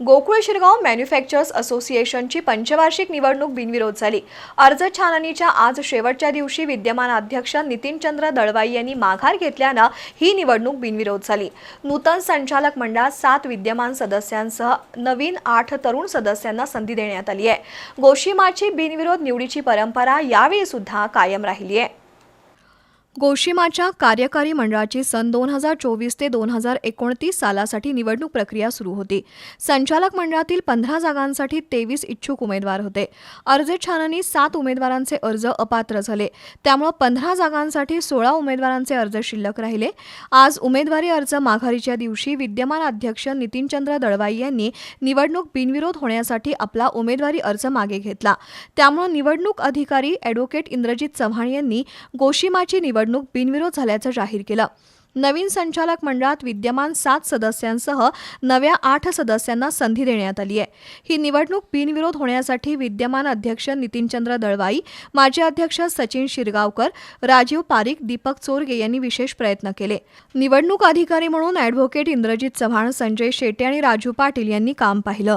Gokul Shirgaon manufacturers असोसिएशनची पंचवार्षिक निवडणूक बिनविरोध झाली. अर्ज छाननीच्या आज शेवटच्या दिवशी विद्यमान अध्यक्ष नितीनचंद्र दळवाई यांनी माघार घेतल्यानं ही निवडणूक बिनविरोध झाली. नूतन संचालक मंडळात सात विद्यमान सदस्यांसह नवीन आठ तरुण सदस्यांना संधी देण्यात आली आहे. गोशिमाची बिनविरोध निवडीची परंपरा यावेळी सुद्धा कायम राहिली आहे. गोशिमाच्या कार्यकारी मंडळाची सन दोन हजार चोवीस ते दोन हजार एकोणतीस सालासाठी निवडणूक प्रक्रिया सुरू होती. संचालक मंडळातील पंधरा जागांसाठी तेवीस इच्छुक उमेदवार होते. अर्ज छाननी सात उमेदवारांचे अर्ज अपात्र झाले. त्यामुळे पंधरा जागांसाठी सोळा उमेदवारांचे अर्ज शिल्लक राहिले. आज उमेदवारी अर्ज माघारीच्या दिवशी विद्यमान अध्यक्ष नितीनचंद्र दळवाई यांनी निवडणूक बिनविरोध होण्यासाठी आपला उमेदवारी अर्ज मागे घेतला. त्यामुळे निवडणूक अधिकारी अॅडव्होकेट इंद्रजित चव्हाण यांनी गोशिमाची निवड निवडणूक बिनविरोध झाल्याचं जाहीर केलं. नवीन संचालक मंडळात विद्यमान सात सदस्यांसह नव्या आठ सदस्यांना संधी देण्यात आली आहे. ही निवडणूक बिनविरोध होण्यासाठी विद्यमान अध्यक्ष नितीनचंद्र दळवाई माजी अध्यक्ष सचिन शिरगावकर राजीव पारिक दीपक चोरगे यांनी विशेष प्रयत्न केले. निवडणूक अधिकारी म्हणून ॲडव्होकेट इंद्रजित चव्हाण संजय शेट्टी आणि राजू पाटील यांनी काम पाहिलं.